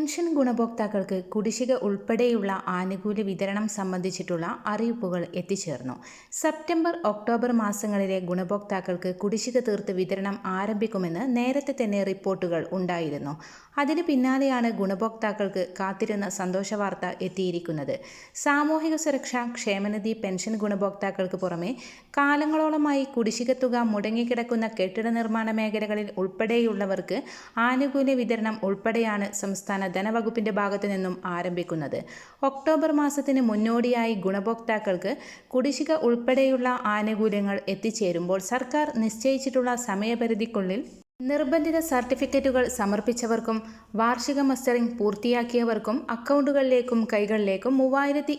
Pension ഗുണഭോക്താക്കൾക്ക് കുടിശ്ശിക ഉൾപ്പെടെയുള്ള ആനുകൂല്യ വിതരണം സംബന്ധിച്ചിട്ടുള്ള അറിയിപ്പുകൾ എത്തിച്ചേർന്നു. സെപ്റ്റംബർ ഒക്ടോബർ മാസങ്ങളിലെ ഗുണഭോക്താക്കൾക്ക് കുടിശ്ശിക തീർത്ത് വിതരണം ആരംഭിക്കുമെന്ന് നേരത്തെ തന്നെ റിപ്പോർട്ടുകൾ ഉണ്ടായിരുന്നു. അതിന് പിന്നാലെയാണ് ഗുണഭോക്താക്കൾക്ക് കാത്തിരുന്ന സന്തോഷവാർത്ത എത്തിയിരിക്കുന്നത്. സാമൂഹിക സുരക്ഷ ക്ഷേമനിധി പെൻഷൻ ഗുണഭോക്താക്കൾക്ക് പുറമെ കാലങ്ങളോളമായി കുടിശ്ശിക തുക മുടങ്ങിക്കിടക്കുന്ന കെട്ടിട നിർമ്മാണ മേഖലകളിൽ ഉൾപ്പെടെയുള്ളവർക്ക് ആനുകൂല്യ വിതരണം ഉൾപ്പെടെയാണ് സംസ്ഥാന ധനവകുപ്പിന്റെ ഭാഗത്തു നിന്നും ആരംഭിക്കുന്നത്. ഒക്ടോബർ മാസത്തിന് മുന്നോടിയായി ഗുണഭോക്താക്കൾക്ക് കുടിശ്ശിക ഉൾപ്പെടെയുള്ള ആനുകൂല്യങ്ങൾ എത്തിച്ചേരുമ്പോൾ സർക്കാർ നിശ്ചയിച്ചിട്ടുള്ള സമയപരിധിക്കുള്ളിൽ നിർബന്ധിത സർട്ടിഫിക്കറ്റുകൾ സമർപ്പിച്ചവർക്കും വാർഷിക മസ്റ്ററിംഗ് പൂർത്തിയാക്കിയവർക്കും അക്കൗണ്ടുകളിലേക്കും കൈകളിലേക്കും മൂവായിരത്തി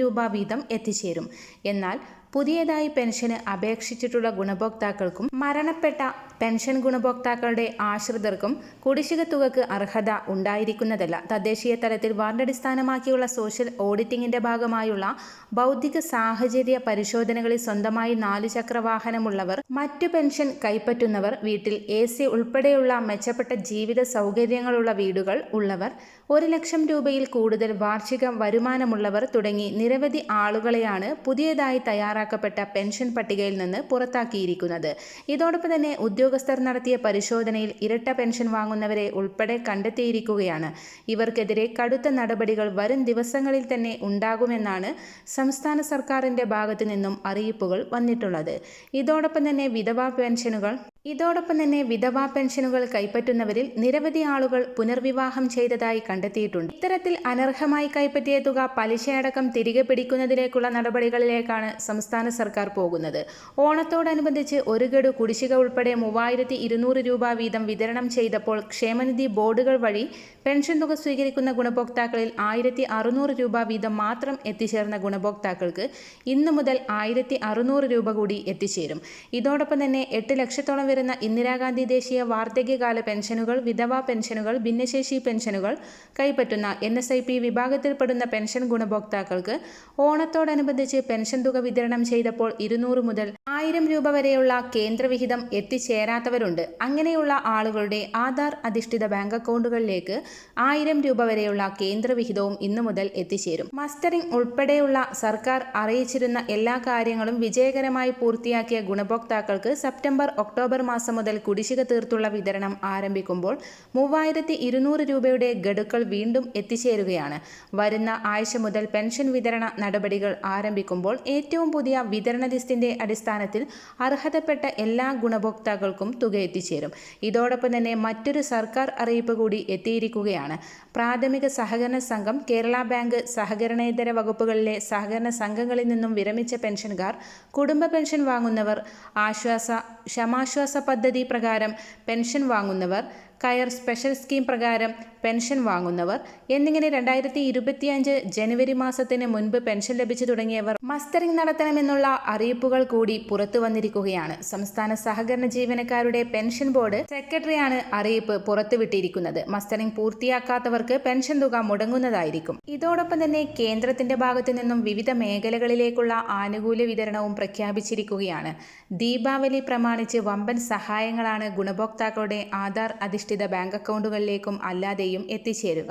രൂപ വീതം എത്തിച്ചേരും. എന്നാൽ പുതിയതായി പെൻഷന് അപേക്ഷിച്ചിട്ടുള്ള ഗുണഭോക്താക്കൾക്കും മരണപ്പെട്ട പെൻഷൻ ഗുണഭോക്താക്കളുടെ ആശ്രിതർക്കും കുടിശ്ശിക തുകക്ക് അർഹത ഉണ്ടായിരിക്കുന്നതല്ല. തദ്ദേശീയ തലത്തിൽ വാർഡടിസ്ഥാനമാക്കിയുള്ള സോഷ്യൽ ഓഡിറ്റിംഗിന്റെ ഭാഗമായുള്ള ബൗദ്ധിക സാഹചര്യ പരിശോധനകളിൽ സ്വന്തമായി നാലുചക്ര വാഹനമുള്ളവർ മറ്റു പെൻഷൻ കൈപ്പറ്റുന്നവർ വീട്ടിൽ എ സി ഉൾപ്പെടെയുള്ള മെച്ചപ്പെട്ട ജീവിത സൗകര്യങ്ങളുള്ള വീടുകൾ ഉള്ളവർ ഒരു ലക്ഷം രൂപയിൽ കൂടുതൽ വാർഷിക വരുമാനമുള്ളവർ തുടങ്ങി നിരവധി ആളുകളെയാണ് പുതിയതായി തയ്യാറാക്കപ്പെട്ട പെൻഷൻ പട്ടികയിൽ നിന്ന് പുറത്താക്കിയിരിക്കുന്നത്. ഇതോടൊപ്പം തന്നെ ഉദ്യോഗസ്ഥർ നടത്തിയ പരിശോധനയിൽ ഇരട്ട പെൻഷൻ വാങ്ങുന്നവരെ ഉൾപ്പെടെ കണ്ടെത്തിയിരിക്കുകയാണ്. ഇവർക്കെതിരെ കടുത്ത നടപടികൾ വരും ദിവസങ്ങളിൽ തന്നെ ഉണ്ടാകുമെന്നാണ് സംസ്ഥാന സർക്കാരിന്റെ ഭാഗത്തു നിന്നും അറിയിപ്പുകൾ വന്നിട്ടുള്ളത്. ഇതോടൊപ്പം തന്നെ വിധവാ പെൻഷനുകൾ ഇതോടൊപ്പം തന്നെ വിധവാ പെൻഷനുകൾ കൈപ്പറ്റുന്നവരിൽ നിരവധി ആളുകൾ പുനർവിവാഹം ചെയ്തതായി കണ്ടെത്തിയിട്ടുണ്ട്. ഇത്തരത്തിൽ അനർഹമായി കൈപ്പറ്റിയ തുക പലിശയടക്കം തിരികെ പിടിക്കുന്നതിലേക്കുള്ള നടപടികളിലേക്കാണ് സംസ്ഥാന സർക്കാർ പോകുന്നത്. ഓണത്തോടനുബന്ധിച്ച് ഒരു ഗഡു കുടിശ്ശിക ഉൾപ്പെടെ മൂവായിരത്തി ഇരുന്നൂറ് രൂപ വീതം വിതരണം ചെയ്തപ്പോൾ ക്ഷേമനിധി ബോർഡുകൾ വഴി പെൻഷൻ തുക സ്വീകരിക്കുന്ന ഗുണഭോക്താക്കളിൽ ആയിരത്തി അറുന്നൂറ് രൂപ വീതം മാത്രം എത്തിച്ചേർന്ന ഗുണഭോക്താക്കൾക്ക് ഇന്നു മുതൽ ആയിരത്തി അറുന്നൂറ് രൂപ കൂടി എത്തിച്ചേരും. ഇതോടൊപ്പം തന്നെ എട്ട് ലക്ഷത്തോളം വരുന്ന ഇന്ദിരാഗാന്ധി ദേശീയ വാർദ്ധക്യകാല പെൻഷനുകൾ വിധവാ പെൻഷനുകൾ ഭിന്നശേഷി പെൻഷനുകൾ കൈപ്പറ്റുന്ന എൻ എസ് ഐ പി വിഭാഗത്തിൽപ്പെടുന്ന പെൻഷൻ ഗുണഭോക്താക്കൾക്ക് ഓണത്തോടനുബന്ധിച്ച് പെൻഷൻ തുക വിതരണം ചെയ്തപ്പോൾ ഇരുന്നൂറ് മുതൽ ആയിരം രൂപ വരെയുള്ള കേന്ദ്രവിഹിതം എത്തിച്ചേരാത്തവരുണ്ട്. അങ്ങനെയുള്ള ആളുകളുടെ ആധാർ അധിഷ്ഠിത ബാങ്ക് അക്കൗണ്ടുകളിലേക്ക് ആയിരം രൂപ വരെയുള്ള കേന്ദ്രവിഹിതവും ഇന്നു മുതൽ എത്തിച്ചേരും. മസ്റ്ററിംഗ് ഉൾപ്പെടെയുള്ള സർക്കാർ അറിയിച്ചിരുന്ന എല്ലാ കാര്യങ്ങളും വിജയകരമായി പൂർത്തിയാക്കിയ ഗുണഭോക്താക്കൾക്ക് സെപ്റ്റംബർ ഒക്ടോബർ മാസം മുതൽ കുടിശ്ശിക തീർത്തുള്ള വിതരണം ആരംഭിക്കുമ്പോൾ മൂവായിരത്തി ഇരുന്നൂറ് രൂപയുടെ ഗഡുക്കൾ വീണ്ടും എത്തിച്ചേരുകയാണ്. വരുന്ന ആഴ്ച മുതൽ പെൻഷൻ വിതരണ നടപടികൾ ആരംഭിക്കുമ്പോൾ ഏറ്റവും പുതിയ വിതരണ ലിസ്റ്റിന്റെ അടിസ്ഥാനത്തിൽ അർഹതപ്പെട്ട എല്ലാ ഗുണഭോക്താക്കൾക്കും തുക എത്തിച്ചേരും. ഇതോടൊപ്പം തന്നെ മറ്റൊരു സർക്കാർ അറിയിപ്പ് കൂടി എത്തിയിരിക്കുകയാണ്. പ്രാഥമിക സഹകരണ സംഘം കേരള ബാങ്ക് സഹകരണേതര വകുപ്പുകളിലെ സഹകരണ സംഘങ്ങളിൽ നിന്നും വിരമിച്ച പെൻഷൻകാർ കുടുംബ പെൻഷൻ വാങ്ങുന്നവർ ആശ്വാസ ക്ഷമാശ്വാസ പദ്ധതി പ്രകാരം പെൻഷൻ വാങ്ങുന്നവർ കയർ സ്പെഷ്യൽ സ്കീം പ്രകാരം പെൻഷൻ വാങ്ങുന്നവർ എന്നിങ്ങനെ രണ്ടായിരത്തി ഇരുപത്തിയഞ്ച് ജനുവരി മാസത്തിന് മുൻപ് പെൻഷൻ ലഭിച്ചു തുടങ്ങിയവർ മസ്റ്ററിംഗ് നടത്തണമെന്നുള്ള അറിയിപ്പുകൾ കൂടി പുറത്തു വന്നിരിക്കുകയാണ്. സംസ്ഥാന സഹകരണ ജീവനക്കാരുടെ പെൻഷൻ ബോർഡ് സെക്രട്ടറിയാണ് അറിയിപ്പ് പുറത്തുവിട്ടിരിക്കുന്നത്. മസ്റ്ററിംഗ് പൂർത്തിയാക്കാത്തവർക്ക് പെൻഷൻ തുക മുടങ്ങുന്നതായിരിക്കും. ഇതോടൊപ്പം തന്നെ കേന്ദ്രത്തിന്റെ ഭാഗത്തു നിന്നും വിവിധ മേഖലകളിലേക്കുള്ള ആനുകൂല്യ വിതരണവും പ്രഖ്യാപിച്ചിരിക്കുകയാണ്. ദീപാവലി പ്രമാണിച്ച് വമ്പൻ സഹായങ്ങളാണ് ഗുണഭോക്താക്കളുടെ ആധാർ അധിഷ്ഠിത ബാങ്ക് അക്കൗണ്ടുകളിലേക്കും അല്ലാതെയും എത്തിച്ചേരുക.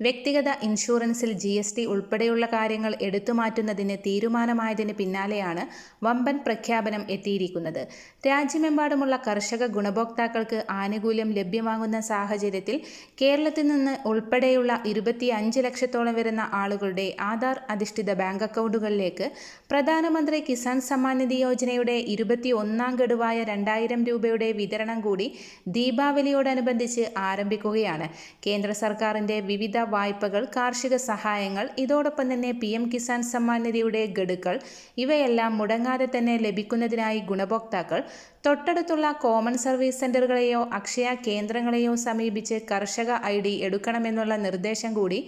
വ്യക്തിഗത ഇൻഷുറൻസിൽ ജി എസ് ടി ഉൾപ്പെടെയുള്ള കാര്യങ്ങൾ എടുത്തുമാറ്റുന്നതിന് തീരുമാനമായതിന് പിന്നാലെയാണ് വമ്പൻ പ്രഖ്യാപനം എത്തിയിരിക്കുന്നത്. രാജ്യമെമ്പാടുമുള്ള കർഷക ഗുണഭോക്താക്കൾക്ക് ആനുകൂല്യം ലഭ്യമാകുന്ന സാഹചര്യത്തിൽ കേരളത്തിൽ നിന്ന് ഉൾപ്പെടെയുള്ള ഇരുപത്തി അഞ്ച് ലക്ഷത്തോളം വരുന്ന ആളുകളുടെ ആധാർ അധിഷ്ഠിത ബാങ്ക് അക്കൗണ്ടുകളിലേക്ക് പ്രധാനമന്ത്രി കിസാൻ സമ്മാൻ നിധി യോജനയുടെ ഇരുപത്തി ഒന്നാം ഗഡുവായ രണ്ടായിരം രൂപയുടെ വിതരണം കൂടി ദീപാവലിയോടനുബന്ധിച്ച് ആരംഭിക്കുകയാണ്. കേന്ദ്ര സർക്കാരിന്റെ വിവിധ വായ്പകൾ കാർഷിക സഹായങ്ങൾ ഇതോടൊപ്പം തന്നെ പി എം കിസാൻ സമ്മാൻ നിധിയുടെ ഗഡുക്കൾ ഇവയെല്ലാം മുടങ്ങാതെ തന്നെ ലഭിക്കുന്നതിനായി ഗുണഭോക്താക്കൾ തൊട്ടടുത്തുള്ള കോമൺ സർവീസ് സെന്ററുകളെയോ അക്ഷയ കേന്ദ്രങ്ങളെയോ സമീപിച്ച് കർഷക ഐ ഡി എടുക്കണമെന്നുള്ള നിർദ്ദേശം കൂടി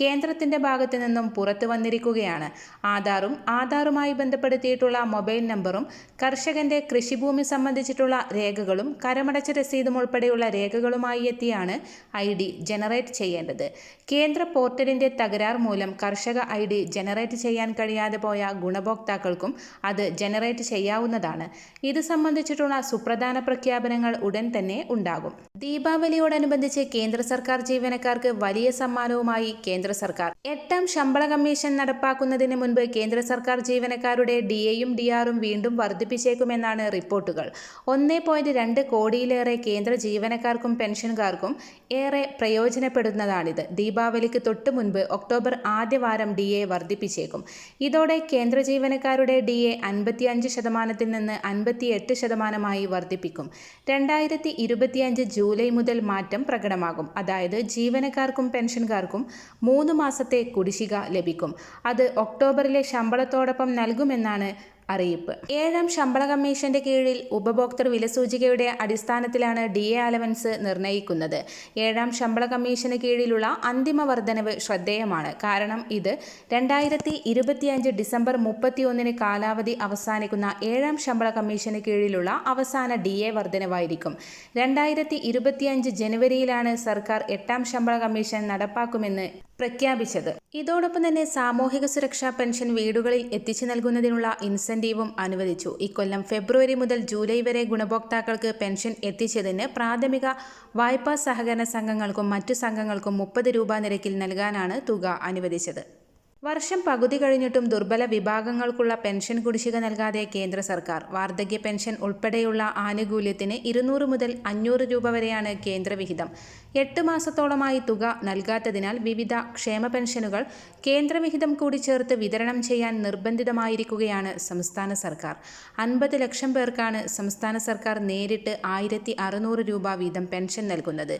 കേന്ദ്രത്തിന്റെ ഭാഗത്തു നിന്നും പുറത്തു വന്നിരിക്കുകയാണ്. ആധാറും ആധാറുമായി ബന്ധപ്പെടുത്തിയിട്ടുള്ള മൊബൈൽ നമ്പറും കർഷകന്റെ കൃഷിഭൂമി സംബന്ധിച്ചിട്ടുള്ള രേഖകളും കരമടച്ച രസീതും ഉൾപ്പെടെയുള്ള രേഖകളുമായി എത്തിയാണ് ഐ ഡി ജനറേറ്റ് ചെയ്യേണ്ടത്. കേന്ദ്ര പോർട്ടലിന്റെ തകരാർ മൂലം കർഷക ഐ ഡി ജനറേറ്റ് ചെയ്യാൻ കഴിയാതെ പോയ ഗുണഭോക്താക്കൾക്കും അത് ജനറേറ്റ് ചെയ്യാവുന്നതാണ്. ഇത് സംബന്ധിച്ചിട്ടുള്ള സംബന്ധിച്ചിട്ടുള്ള സുപ്രധാന പ്രഖ്യാപനങ്ങൾ ഉടൻ തന്നെ ഉണ്ടാകും. ദീപാവലിയോടനുബന്ധിച്ച് കേന്ദ്ര സർക്കാർ ജീവനക്കാർക്ക് വലിയ സമ്മാനവുമായി കേന്ദ്ര സർക്കാർ. എട്ടാം ശമ്പള കമ്മീഷൻ നടപ്പാക്കുന്നതിന് മുൻപ് കേന്ദ്ര സർക്കാർ ജീവനക്കാരുടെ ഡി എയും ഡി ആറും വീണ്ടും വർദ്ധിപ്പിച്ചേക്കുമെന്നാണ് റിപ്പോർട്ടുകൾ. ഒന്നേ പോയിന്റ് രണ്ട് കോടിയിലേറെ കേന്ദ്ര ജീവനക്കാർക്കും പെൻഷൻകാർക്കും ഏറെ പ്രയോജനപ്പെടുന്നതാണിത്. ദീപാവലിക്ക് തൊട്ട് മുൻപ് ഒക്ടോബർ ആദ്യവാരം ഡി എ വർദ്ധിപ്പിച്ചേക്കും. ഇതോടെ കേന്ദ്ര ജീവനക്കാരുടെ ഡി എ അൻപത്തിയഞ്ച് ശതമാനത്തിൽ നിന്ന് അൻപത്തിയെട്ട് ശതമാനമായി വർദ്ധിപ്പിക്കും. രണ്ടായിരത്തി ഇരുപത്തിയഞ്ച് ജൂലൈ മുതൽ മാറ്റം പ്രകടമാകും. അതായത് ജീവനക്കാർക്കും പെൻഷൻകാർക്കും മൂന്ന് മാസത്തെ കുടിശ്ശിക ലഭിക്കും. അത് ഒക്ടോബറിലെ ശമ്പളത്തോടൊപ്പം നൽകുമെന്നാണ് അറിയിപ്പ്. ഏഴാം ശമ്പള കമ്മീഷന്റെ കീഴിൽ ഉപഭോക്തൃ വിലസൂചികയുടെ അടിസ്ഥാനത്തിലാണ് ഡി എ അലവൻസ് നിർണയിക്കുന്നത് ഏഴാം ശമ്പള കമ്മീഷന് കീഴിലുള്ള അന്തിമ വർധനവ് ശ്രദ്ധേയമാണ്. കാരണം ഇത് രണ്ടായിരത്തി ഇരുപത്തിയഞ്ച് ഡിസംബർ മുപ്പത്തിയൊന്നിന് കാലാവധി അവസാനിക്കുന്ന ഏഴാം ശമ്പള കമ്മീഷന് കീഴിലുള്ള അവസാന ഡി എ വർധനവായിരിക്കും. രണ്ടായിരത്തി ഇരുപത്തിയഞ്ച് ജനുവരിയിലാണ് സർക്കാർ എട്ടാം ശമ്പള കമ്മീഷൻ നടപ്പാക്കുമെന്ന് പ്രഖ്യാപിച്ചത്. ഇതോടൊപ്പം തന്നെ സാമൂഹിക സുരക്ഷാ പെൻഷൻ വീടുകളിൽ എത്തിച്ചു നൽകുന്നതിനുള്ള ഇൻസെന്റീവും അനുവദിച്ചു. ഇക്കൊല്ലം ഫെബ്രുവരി മുതൽ ജൂലൈ വരെ ഗുണഭോക്താക്കൾക്ക് പെൻഷൻ എത്തിച്ചതിന് പ്രാഥമിക വായ്പാ സഹകരണ സംഘങ്ങൾക്കും മറ്റു സംഘങ്ങൾക്കും മുപ്പത് രൂപ നിരക്കിൽ നൽകാനാണ് തുക അനുവദിച്ചത്. വർഷം പകുതി കഴിഞ്ഞിട്ടും ദുർബല വിഭാഗങ്ങൾക്കുള്ള പെൻഷൻ കുടിശ്ശിക നൽകാതെ കേന്ദ്ര സർക്കാർ വാർദ്ധക്യ പെൻഷൻ ഉൾപ്പെടെയുള്ള ആനുകൂല്യത്തിന് ഇരുന്നൂറ് മുതൽ അഞ്ഞൂറ് രൂപ വരെയാണ് കേന്ദ്രവിഹിതം എട്ട് മാസത്തോളമായി തുക നൽകാത്തതിനാൽ വിവിധ ക്ഷേമ പെൻഷനുകൾ കേന്ദ്രവിഹിതം കൂടി ചേർത്ത് വിതരണം ചെയ്യാൻ നിർബന്ധിതമായിരിക്കുകയാണ് സംസ്ഥാന സർക്കാർ. അൻപത് ലക്ഷം പേർക്കാണ് സംസ്ഥാന സർക്കാർ നേരിട്ട് ആയിരത്തി അറുന്നൂറ് രൂപ വീതം പെൻഷൻ നൽകുന്നത്.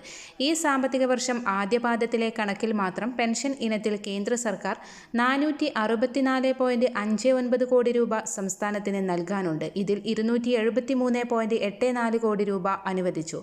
ഈ സാമ്പത്തിക വർഷം ആദ്യപാദത്തിലെ കണക്കിൽ മാത്രം പെൻഷൻ ഇനത്തിൽ കേന്ദ്ര സർക്കാർ നാനൂറ്റി അറുപത്തിനാല് പോയിന്റ് അഞ്ച് ഒൻപത് കോടി രൂപ സംസ്ഥാനത്തിന് നൽകാനുണ്ട്. ഇതിൽ ഇരുന്നൂറ്റി എഴുപത്തി മൂന്ന് പോയിന്റ് എട്ട് നാല് കോടി രൂപ അനുവദിച്ചു.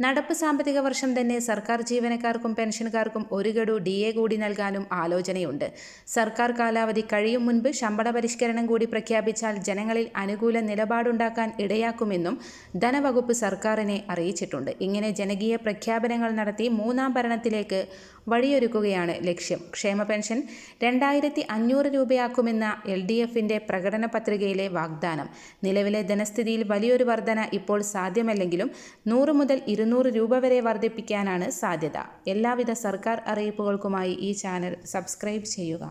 നടപ്പ് സാമ്പത്തിക വർഷം തന്നെ സർക്കാർ ജീവനക്കാർക്കും പെൻഷൻകാർക്കും ഒരു ഗഡു ഡി എ കൂടി നൽകാനും ആലോചനയുണ്ട്. സർക്കാർ കാലാവധി കഴിയും മുൻപ് ശമ്പള പരിഷ്കരണം കൂടി പ്രഖ്യാപിച്ചാൽ ജനങ്ങളിൽ അനുകൂല നിലപാടുണ്ടാക്കാൻ ഇടയാക്കുമെന്നും ധനവകുപ്പ് സർക്കാരിനെ അറിയിച്ചിട്ടുണ്ട്. ഇങ്ങനെ ജനകീയ പ്രഖ്യാപനങ്ങൾ നടത്തി മൂന്നാം ഭരണത്തിലേക്ക് വഴിയൊരുക്കുകയാണ് ലക്ഷ്യം. ക്ഷേമ പെൻഷൻ രണ്ടായിരത്തി അഞ്ഞൂറ് രൂപയാക്കുമെന്ന എൽ ഡി എഫിന്റെ പ്രകടന പത്രികയിലെ വാഗ്ദാനം. നിലവിലെ ധനസ്ഥിതിയിൽ വലിയൊരു വർധന ഇപ്പോൾ സാധ്യമല്ലെങ്കിലും നൂറ് മുതൽ ഇരുന്നൂറ് രൂപ വരെ വർദ്ധിപ്പിക്കാനാണ് സാധ്യത. എല്ലാവിധ സർക്കാർ അറിയിപ്പുകൾക്കുമായി ഈ ചാനൽ സബ്സ്ക്രൈബ് ചെയ്യുക.